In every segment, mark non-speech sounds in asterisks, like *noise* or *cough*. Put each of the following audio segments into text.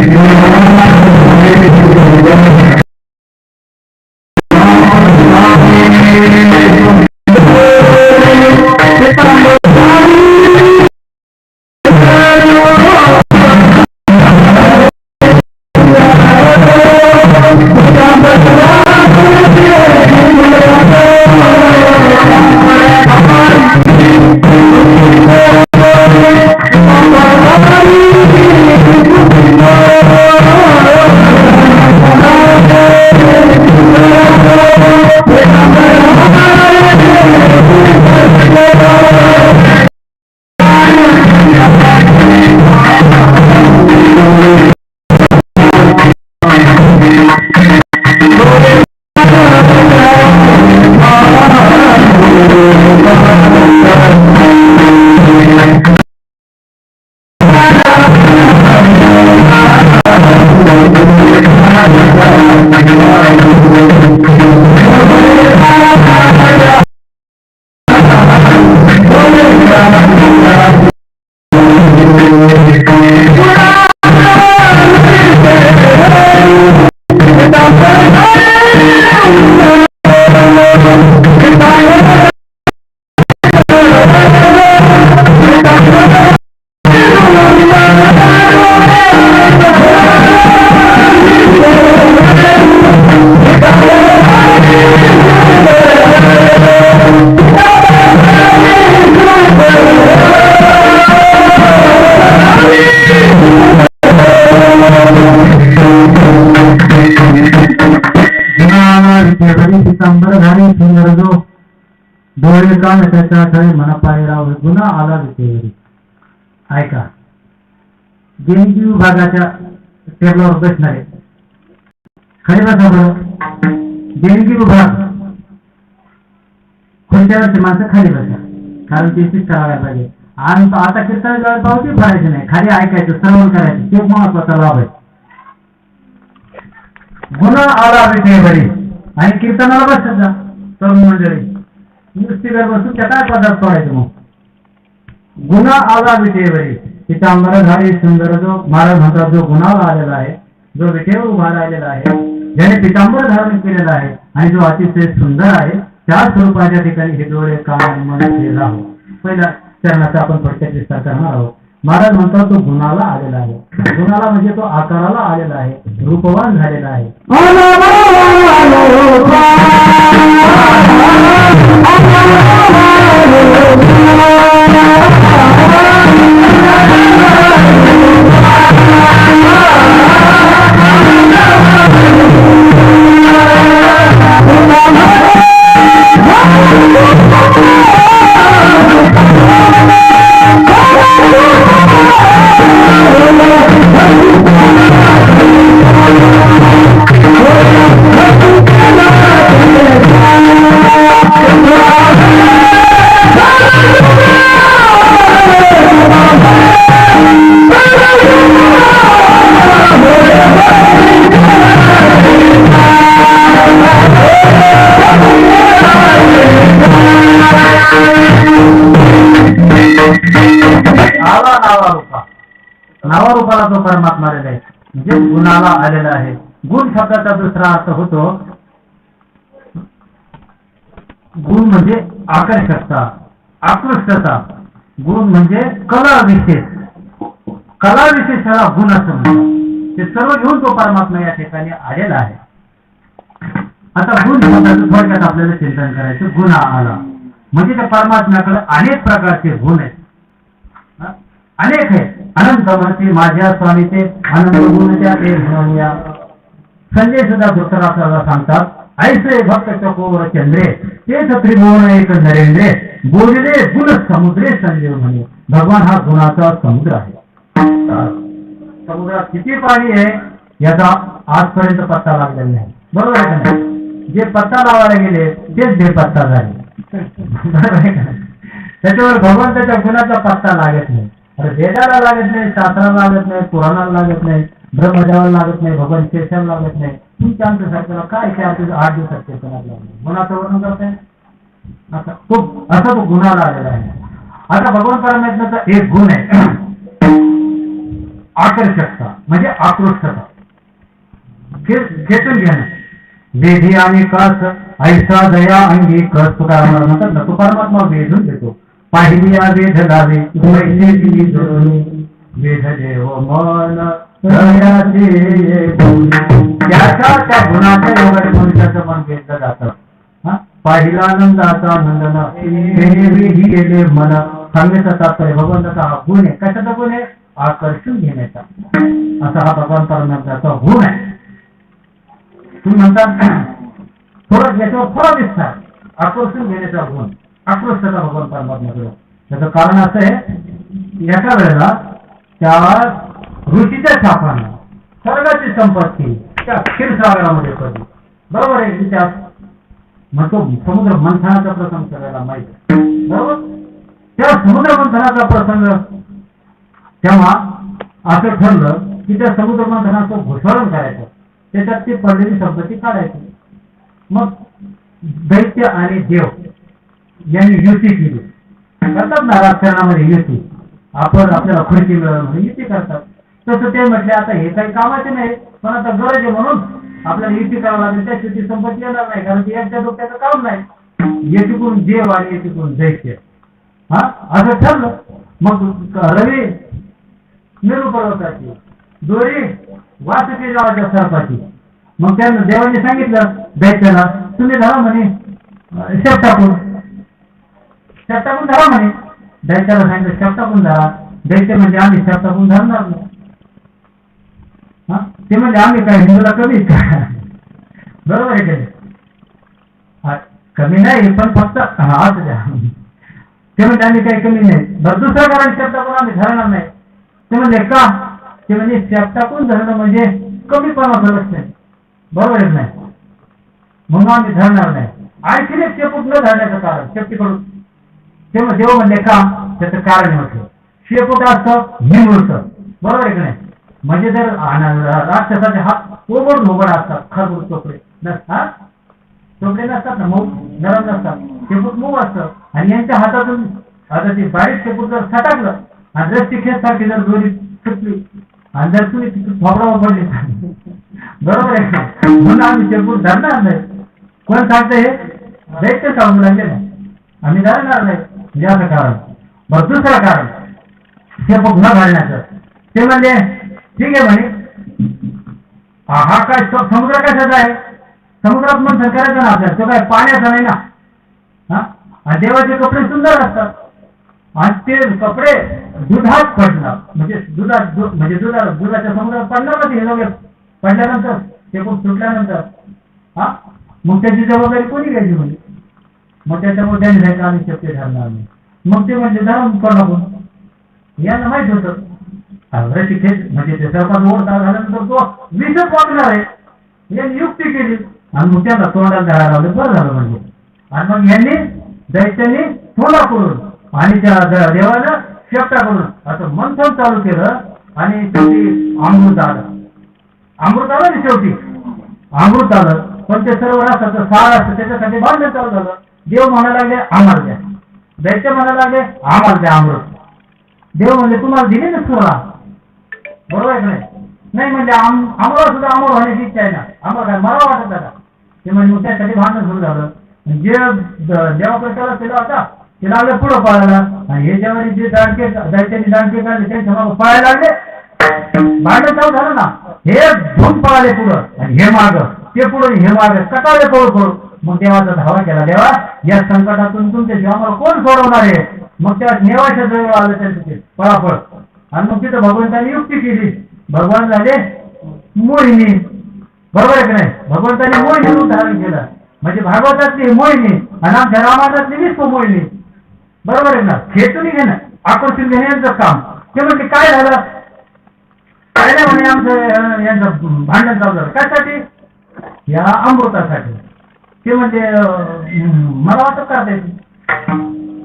私も大変に言うてもらっていいですか? पितांबरधारी सुंदर जो डोळे कान त्याच्या ठळे मनपाळी राव गुन्हा आला विटेवरी ऐका देणगी विभागाच्या टेबलावर बसणारे खरे बसा बरं देणगी विभाग खुर्च्यावरची माणसं खाली बसा कारण ते शिस्त करायला पाहिजे आणि आता कीर्तन जवळ पावती भरायचं नाही खाली ऐकायचं श्रवण करायचं ते महत्त्वाचा लाभ आहे गुन्हा आला विटेवरी आणि कीर्तनाला बसत जा तरुण मंडळी. नुसती बसून त्या काय पदार्थ पडायचे मग? गुन्हा आला विटेवरी. पितांबरधारी सुंदर जो महाराज म्हणतात जो गुन्हा आलेला आहे जो विटेवर उभा राहिलेला आहे ज्याने पितांबर धारण केलेला आहे आणि जो अतिशय सुंदर आहे त्या स्वरूपाच्या ठिकाणी हे डोळे कान आणि मन केलेला आहोत. पहिल्या चरणाचा आपण प्रत्यक्ष विस्तार करणार आहोत. महाराज म्हणतात तो गुणाला आलेला आहे. गुणाला म्हणजे तो आकाराला आलेला आहे. रूपवान झालेला आहे. नावा रूपाला तो परमात्मा आलेला आहे जे गुणाला आलेला आहे. गुण शब्दाचा दुसरा अर्थ होतो गुण म्हणजे आकर्षकता आकृष्टता. गुण म्हणजे कला विशेष. कला विशेषाला गुण असं म्हणतात. ते सर्व घेऊन तो परमात्मा या ठिकाणी आलेला आहे. आता गुण शब्दाचं थोडक्यात आपल्याला चिंतन करायचं गुण आला. म्हणजे त्या परमात्म्याकडे अनेक प्रकारचे गुण आहेत. अनेक आहेत. अनंत म्हणते माझ्या स्वामीचे आनंद गुरुच्या त्या ते म्हणूया संजय सुद्धा धृतराष्ट्राला सांगतात ऐसे भक्त चकोवर चंद्रे तेच त्रिभुवन एक नरेंद्रे बोलले गुण समुद्रे संजय म्हणे. भगवान हा गुणाचा समुद्र आहे. समुद्रात किती पाणी आहे याचा आजपर्यंत पत्ता लागलेला नाही. बरोबर आहे का नाही? जे पत्ता लावायला गेले तेच बेपत्ता झाले. बरोबर आहे का त्याच्यावर भगवंताच्या गुणाचा पत्ता लागत नाही. वेदाला लागत नाही शास्त्राला लागत नाही पुराणाला लागत नाही ब्रह्मदेवाला लागत नाही भगवान शेषाला लागत नाही. तुमच्या आमच्या सारख्याला काय चार आठ दिवसात चेतनाला लागले गुणाचं वर्णन करताय? आता तो असा तो गुन्हा आलेला आहे. आता भगवान परमात्म्याचा एक गुण आहे. आकर्षकता म्हणजे आकृष्टता. खे- खेचून घेणं वेधी आणि कस ऐसा दया अंगी कस तुकाराम म्हणतात ना तो परमात्मा वेधून घेतो पाहिल्या वेध लावे वैद्यकी जोडून वेध देव मन दयाचे गुण. त्या गुणाच्या योगाने मनुष्याचं मन घेतलं जातं. हा? पाहिला आनंदाचा नंदन ही गेले मन. सांगण्याचा तात्पर्य भगवंताचा हा गुण आहे. कशाचा गुण आहे? आकर्षून घेण्याचा. असा हा भगवान परमात्म्याचा गुण आहे. तुम्ही म्हणतात थोडं याच्यावर थोडा दिसतात आकर्षून घेण्याचा गुण. आकृष्टता भगवान परमात्म्याकडे त्याचं कारण असं आहे एका वेळेला त्या ऋषीच्या छापानं स्वर्गाची संपत्ती त्या क्षीरसागरामध्ये पडली. बरोबर आहे इतिहास मग समुद्र मंथनाचा प्रसंग सगळ्याला माहीत बरोबर? त्या समुद्र मंथनाचा प्रसंग तेव्हा असं ठरलं की त्या समुद्र मंथनाचं घुसळण करायचं. त्याच्यात ती पडलेली संपत्ती काढायची. मग दैत्य आणि देव यांनी युती केली. करतात ना राजकारणामध्ये युती. आपण आपल्याला खुर्ची मिळवून म्हणजे युती करतात. तसं ते म्हटले आता हे काही कामाचे नाही. पण आता गरज आहे म्हणून आपल्याला युती करावं लागेल. त्या शेती संपत्ती येणार नाही. कारण की यांच्या डोक्याचं काम नाही. येतिकून देव आणि येतिकून दैत्य हा? असं ठरलं. मग रवी मेरू पर्वताची दोरी वासुकी गावाच्या सरपाची. मग त्यांना देवाने सांगितलं दैत्याला तुम्ही धरा म्हणे शेत शेप टाकून. शेप धरा म्हणे दैत्याला सांगितलं शेप धरा दैत्य म्हणजे आम्ही शेप धरणार नाही ते म्हणजे आम्ही काय हिंदूला कमीच का? बरोबर आहे का कमी नाही पण फक्त हा द्या. ते म्हणजे आम्ही काही कमी नाही. बरं दुसऱ्या कारण शेप आम्ही धरणार नाही. ते म्हणजे का? ते म्हणजे शेप धरणं म्हणजे कमीपणा धरत नाही बरोबर आहे नाही? म्हणून आम्ही धरणार नाही. आणखीन एक शेपूट न धरण्याचं कारण शेपटीकडून. तेव्हा देव म्हणले का? त्याचं कारण म्हटलं शेपूट असतं हिंगुळतं बरोबर आहे का नाही? म्हणजे जर राक्षसाचे हात कोबड धोबड असतात खरबूड चोपडे. नसतात. चोपडे नसतात ना मऊ नरम नसतात. शेपूट मऊ असतं. आणि यांच्या हातातून आता ते बारीक शेपूट जर सटाकलं आणि रस्ती खेचसारखी जर दोरी सुटली आणि जर तुम्ही तिथे थोबडा पडली बरोबर आहे का? म्हणून आम्ही शेपूट धरणार नाही. कोण सांगतं हे? दैत्य सांगू लागले ना. आम्ही धरणार नाही. म्हणजे कारण मग दुसरं कारण. ते न घालण्याचं. ते म्हणजे ठीक आहे म्हणे. हा हा काय समुद्र कशाचा आहे? समुद्रात मग करायचं ना आपल्याला तो काय पाण्याचा नाही ना? हा? आणि देवाचे कपडे सुंदर असतात. आणि ते कपडे दुधात पडणार. म्हणजे दुधात म्हणजे दुधा दुधाच्या समुद्रात पडणार ना ते सगळे पडल्यानंतर ते खूप सुटल्यानंतर. हा? मग त्याची जबाबदारी कोणी घ्यायची म्हणजे मग त्याच्यामुळे त्यांनी सांगितलं आम्ही शक्य ठरणार नाही मग ते म्हणजे धरून कोणाकडून यांना माहीत होतं. रशी म्हणजे ते सरपंच ओढता झाल्यानंतर तो विषच वागणार आहे. यांनी युक्ती केली. आणि मग त्याला तोंडाला धरायला लावलं. बरं झालं म्हणजे. आणि मग यांनी दैत्यांनी तोंडा करून आणि त्या देवानं शेपटा करून असं मंथन चालू केलं. आणि शेवटी अमृत आलं. अमृत आलं ना शेवटी? अमृत आलं. पण ते सर्व रसाचं सार असतं. त्याच्यासाठी भांडण चालू झालं. देव म्हणायला लागले आम्हाला द्या दैत्य म्हणायला लागले आम्हाला द्या अमृत देव म्हणले तुम्हाला दिले ना सुरा बरोबर आहे नाही? नाही म्हणजे आम्हाला सुद्धा अमर होण्याची इच्छा आहे ना. आम्हाला काय मला वाटत दादा ते म्हणजे त्यासाठी भांडण सुरू झालं. जे द- देवाकडे केला होता ते लागलं पुढं पळायला. आणि हे जेव्हा जे दांडके दैत्याने दांडके काढले त्यांच्या मागं पळायला लागले. भांडण चालू झालं ना हे दोन पळाले पुढं. आणि हे माग ते पुढे हे माग कटाळे पळू पळू मग देवाचा धावा केला. देवा या संकटातून तुमच्या आम्हाला कोण सोडवणार आहे? मग त्या नेवाच्या जवळ आलं त्यांचे पळापळ आणि मग तिथं भगवंतांनी युक्ती केली. भगवान झाले मोहिनी. बरोबर आहे की नाही? भगवंतांनी मोहिनी रूप धारण केलं. म्हणजे भागवतातली मोहिनी आणि आमच्या रामायणातली विश्व मोहिनी. बरोबर आहे ना? खेचून घेणं आकर्षून घेणं यांचं काम. ते म्हणजे काय झालं? काय नाही म्हणे आमचं यांचं भांडण चालू झालं. कशासाठी? या अमृतासाठी. ते म्हणजे मला वाटप करता येईल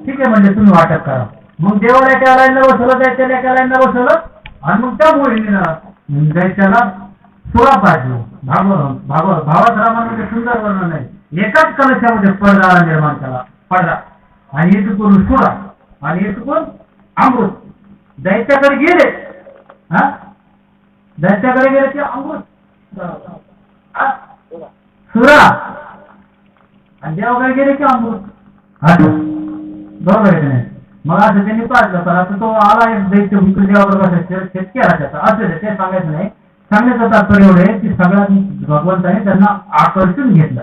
ठीक आहे म्हणजे तुम्ही वाटप करा. मग देवाला एका लाईनला बसवलं जायच्या एका लाईनला बसवलं आणि मग त्या मोहिनीनं जायच्याला सोळा पाहिजे भागव भागवत भावात रामामध्ये सुंदर वर्णन आहे. एकाच कलशामध्ये पडदा निर्माण केला पडदा आणि एक करून सोळा आणि एक करून अमृत. दैत्याकडे गेले. हा? दैत्याकडे गेले की अमृत. सुरा आणि गेले की अमृत असं बरोबर आहे की नाही? मग असं त्यांनी पाहिलं पण आता तो आला एक दैत्य विक्री देवाबरोबर बसायचं शेतकी त्याचा. असं ते सांगायचं नाही. सांगण्याचं तात्पर्य एवढं आहे की भगवंताने त्यांना आकर्षून घेतलं.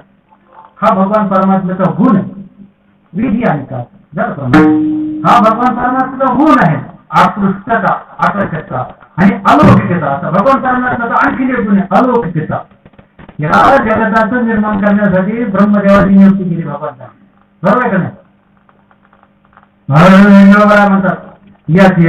हा भगवान परमात्म्याचा गुण आहे. विधी आणि का जर हा भगवान परमात्म्याचा गुण आहे. आकृष्टता आकर्षकता आणि अलौकिकता. असा भगवान परमात्म्याचा आणखी एक गुण आहे अलौकिकता. या जगताचं निर्माण करण्यासाठी ब्रह्मदेवाची नियुक्ती केली भगवंताने बरोबर का नाही? म्हणून बरोबर म्हणतात. याचे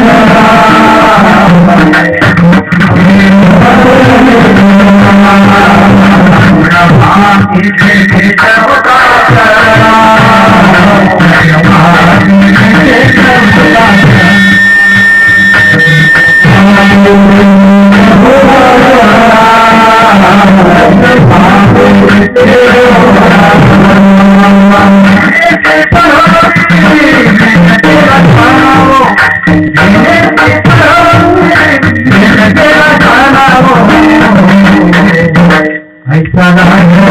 चतुराला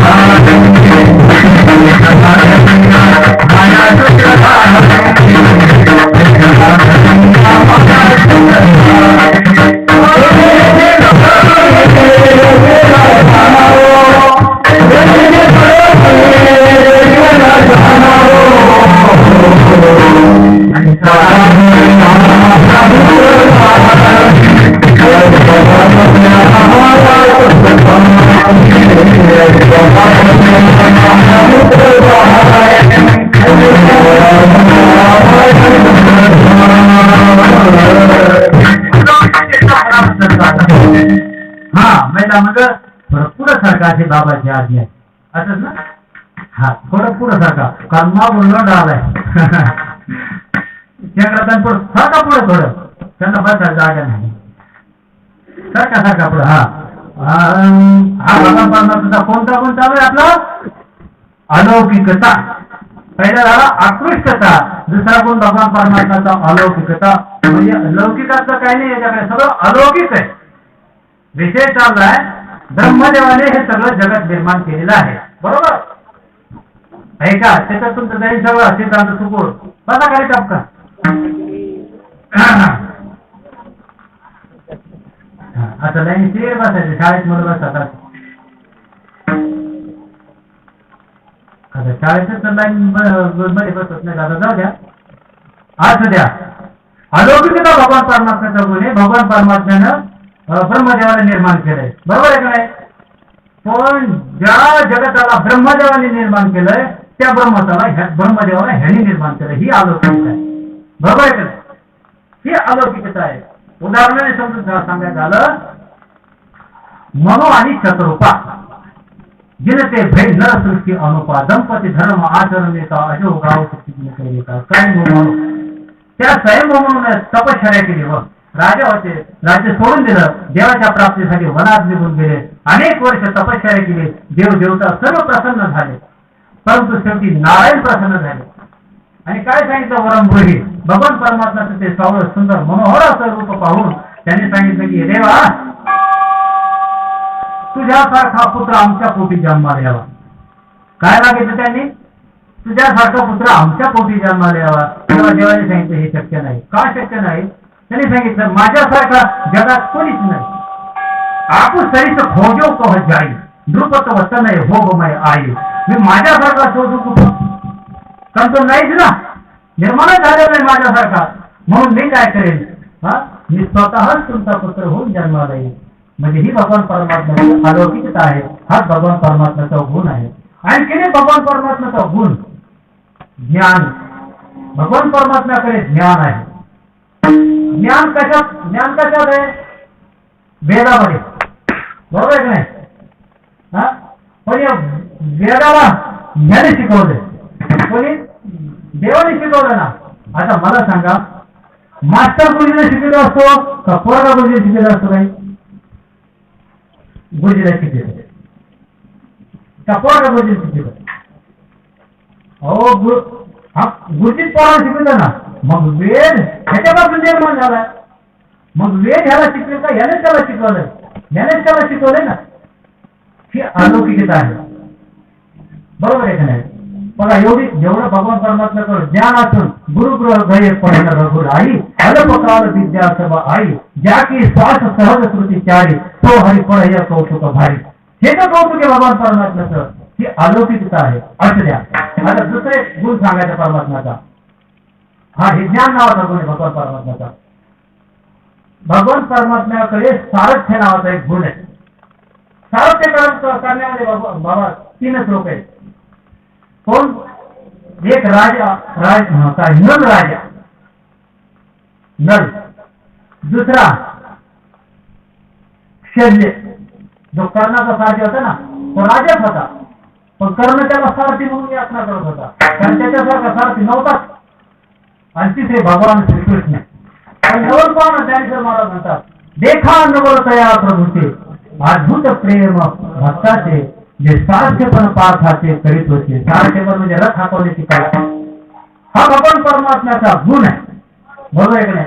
हा पुढं बाबाची आज्ञा आहे. असंच ना? हा थोडं पुढं सारखा कारण मा बोललो आहे. त्याकरता पुढं सारखा पुढं थोडं. त्यांना बसायला जागा नाही. सारखा सारखा पुढं. हा. अं, हा भगवान परमात्माचा कोणता कोण चालू आहे आपला? अलौकिकता. पहिला झाला आकृष्टता. दुसरा कोण भगवान परमात्माचा अलौकिकता. म्हणजे लौकिकाचं काही नाही याच्याकडे सगळं अलौकिक आहे. विषय चाललाय. ब्रह्मदेवाने हे सगळं जगत निर्माण केलेलं आहे. बरोबर? आहे का? त्याच्यातून तर जाईल सगळं सिद्धांत सुकूर बसा काय टपका *clears throat* आता लाईन स्थिर बसायचे शाळेत मुलं बसतात आता. शाळेतच तर लाईन मध्ये बसत नाही आता जाऊ द्या. असू द्या. अलौकिकता भगवान परमात्म्याचा गुण आहे. भगवान परमात्म्यानं ब्रह्मदेवाने निर्माण केलंय. बरोबर आहे का नाही? पण ज्या जगताला ब्रह्मदेवाने निर्माण केलंय त्या ब्रह्मताला ब्रह्मदेवाने ब्रह्मदेवाला ह्याने निर्माण केलं ही अलौकिकता आहे. बरोबर आहे का नाही? ही अलौकिकता आहे. उदाहरणाने समजून सांगायचं झालं मनो आणि शत्रुपा. जिनते भय न सृष्टी अनुपा दंपती धर्म आचरण येता अशोक गाव काय म्हणून त्या स्वयं म्हणून तपश्चर्या केली व राजा होते. राज्य सोडून दिलं. देवाच्या प्राप्तीसाठी वनात निघून गेले. अनेक वर्ष तपश्चर्या केली. देव देवता सर्व प्रसन्न झाले. परंतु शेवटी नारायण प्रसन्न झाले. आणि काय सांगितलं वरंभोरी भगवान परमात्माचं ते सावळ सुंदर मनोहर असं रूप पाहून त्यांनी सांगितलं की देवा तुझ्यासारखा पुत्र आमच्या पोटी जन्माला यावा. काय मागितलं त्यांनी? तुझ्यासारखा पुत्र आमच्या पोटी जन्माला यावा. तेव्हा देवाने सांगितलं हे शक्य नाही. का शक्य नाही? त्यांनी सांगितलं माझ्यासारखा जगात कोणीच नाही. आपू सरीत खोजो कह जाई नृपत वतन नाही हो गमय आई मी माझ्यासारखा शोधू कुठं? कारण तो नाहीच ना? निर्माण झालेला नाही माझ्यासारखा. म्हणून मी काय करेन? हा? मी स्वतःच तुमचा पुत्र होऊन जन्माला येईल म्हणजे ही भगवान परमात्म्याची अलौकिकता आहे. हा भगवान परमात्म्याचा गुण आहे. आणखीन भगवान परमात्म्याचा गुण ज्ञान. भगवान परमात्म्याकडे ज्ञान आहे. ज्ञान कशात ज्ञान कशात आहे वेदामध्ये बरोबर आहे नाही? हा? पण या वेदाला ज्ञाने शिकवले? कोणी? देवाने शिकवलं ना. आता मला सांगा मास्टर गुरुजीने शिकवलं असतो का पोरगा गुरुजीने शिकवलं असतो काही? गुरुजीला शिकवलं. का पोरगा गुरुजीने शिकवलं? अहो गुरु हा गुरुजीत पोराला शिकवलं ना. मग वेद ह्याच्यापासून निर्माण झाला. मग वेद ह्याला शिकले का? यानेच त्याला शिकवलं यानेच त्याला शिकवलंय ना. ही अलौकिकता आहे. बरोबर आहे का नाही? बघा एवढी जेवढं भगवान परमात्म्याकडे ज्ञान असून गुरुग्रह गये पडण रघुर आई अलपकाल विद्या आई ज्या की श्वास सहज कृती चारी तो हरिफळ या कौतुक भारी. हे तर कौतुक आहे भगवान परमात्म्याचं ही अलौकिकता आहे. असं द्या. आता दुसरे गुण सांगायचं परमात्म्याचा हा हे ज्ञान नावाचा गुण आहे भगवान भगवान परमात्म्याकडे सारथ्य नावाचा एक गुण आहे. सारथ्य करत- करण्यामध्ये बाबा तीनच लोक आहेत. कोण? एक राजा राज हा, नल राजा. नल. दुसरा शल्य. जो कर्णाचा सारथी होता ना तो राजाच होता. पण कर्ण त्याला सारथी म्हणून यातना करत होता. कारण त्याच्यासारखा सारथी नव्हताच. आणि तिथे भगवान श्रीकृष्ण. पण नवल पाहणं ज्ञानेश्वर महाराज म्हणतात देखा नवर तया प्रभूचे अद्भुत प्रेम भक्ताचे जे सारखे पण पार्थाचे करीत होते. सारखे पण म्हणजे रथ हाकवण्याची काय हा भगवान परमात्म्याचा गुण आहे. बरोबर आहे की नाही?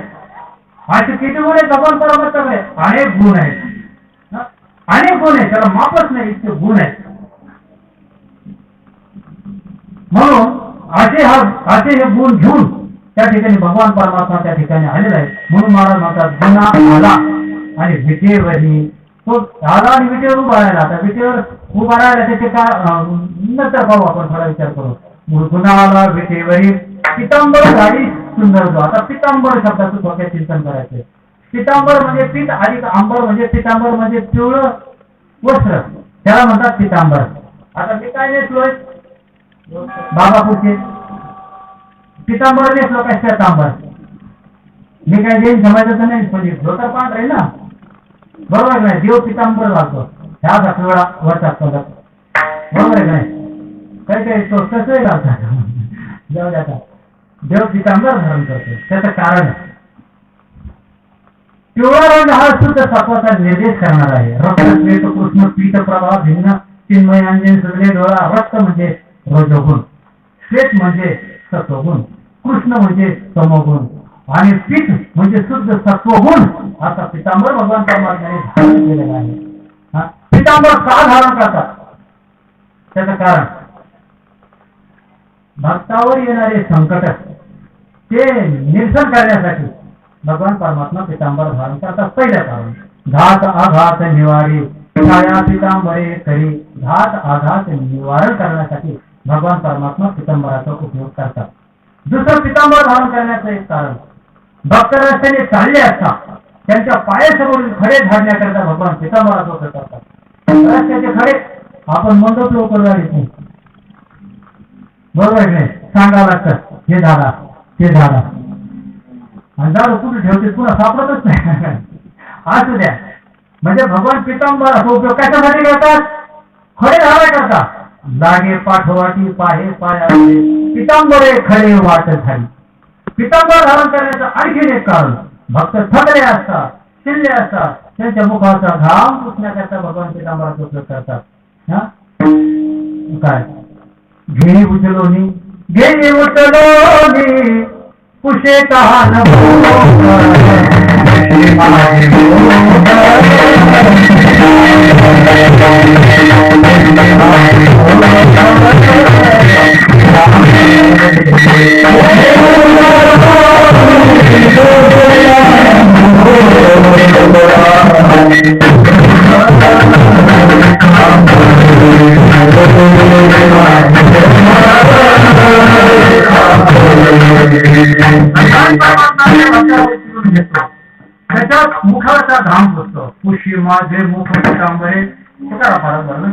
असे किती गुण आहे भगवान परमात्म्याकडे अनेक गुण आहेत. अनेक गुण आहे त्याला मापच नाही इतके गुण आहेत. म्हणून असे हा असे हे गुण घेऊन त्या ठिकाणी भगवान परमात्मा त्या ठिकाणी आलेला आहे. म्हणून महाराज म्हणतात गुन्हा आला आणि विटेवरही तो आला आणि विटेवर उभा राहिला. आता विटेवर उभा राहिला त्याचे काय नंतर पाहू आपण थोडा विचार करू. गुन्हा आला विटेवरी पितांबर झाली सुंदर जो. आता पितांबर शब्दाचं थोडक्यात चिंतन करायचं पितांबर म्हणजे पीत आणि आंबर म्हणजे पितांबर म्हणजे पिवळं वस्त्र. त्याला म्हणतात पितांबर. आता मी काय नेसलोय पुढचे पितांबर नेसलो काय श्वेतांबर मी काय जैन समाजाचं नाही म्हणजे धोतर पांढर आहे ना. बरोबर नाही? देव पितांबर लागतो ह्या पिवळा वर्ष असतो बरोबर नाही? काही काही तो कसंही घालतात जाऊ द्या देव पितांबर धारण करतो. त्याचं कारण पिवळा रंग हा शुद्ध सत्वाचा निर्देश करणार आहे. रक्त श्वेत कृष्ण पीठ प्रभाव भिन्न चिन्मयांजन सगळे डोळा रक्त म्हणजे रजोगुण. श्वेत म्हणजे सत्वगुण. कृष्ण म्हणजे समगुण आणि पीठ म्हणजे शुद्ध सत्वगुण असा पितांबर भगवान परमात्म्याने धारण केलेला आहे. पितांबर का धारण करतात? त्याचं कारण. भक्तावर येणारे संकट ते निरसन करण्यासाठी भगवान परमात्मा पितांबर धारण करतात. पहिल्या कारण घात आघात निवारी. छाया पितांबरे करी. घात आघात निवारण करण्यासाठी भगवान परमात्मा पितांबराचा उपयोग करतात. दुसरं पितांबर धारण करण्याचं एक कारण. भक्त रस्त्याने चालले असता त्यांच्या पायासमोरील खडे झाडण्याकरता भगवान पितांबरात वगैरे करतात. रस्त्याचे खडे आपण म्हणतो लोक गाडीत नाही. बरोबर नाही? सांगा लागतं. हे झाडा ते झाडा. आणि दारू कुठे ठेवते पुन्हा सापडतच नाही. *laughs* असू द्या. म्हणजे भगवान पितांबर उपयोग कशासाठी करतात? खडे झाडा करतात लागे पाठवाटी पाहे पायाचे. पितांबरे खरे वाट झाली पितांबर धारण करण्याचं आणखीन एक कारण भक्त थकले असतात शिल्ले असतात. त्यांच्या मुखाचा घाम पुसण्याकरता भगवान पितांबराचा उपयोग करतात. हा? काय? घेई उचलोनी घेई उचलोनी कुशे कहान त्याच्यात मुखाचा घाम पुसतो पुशी माझे मुख पितांबरे तुकारा फार वर्णन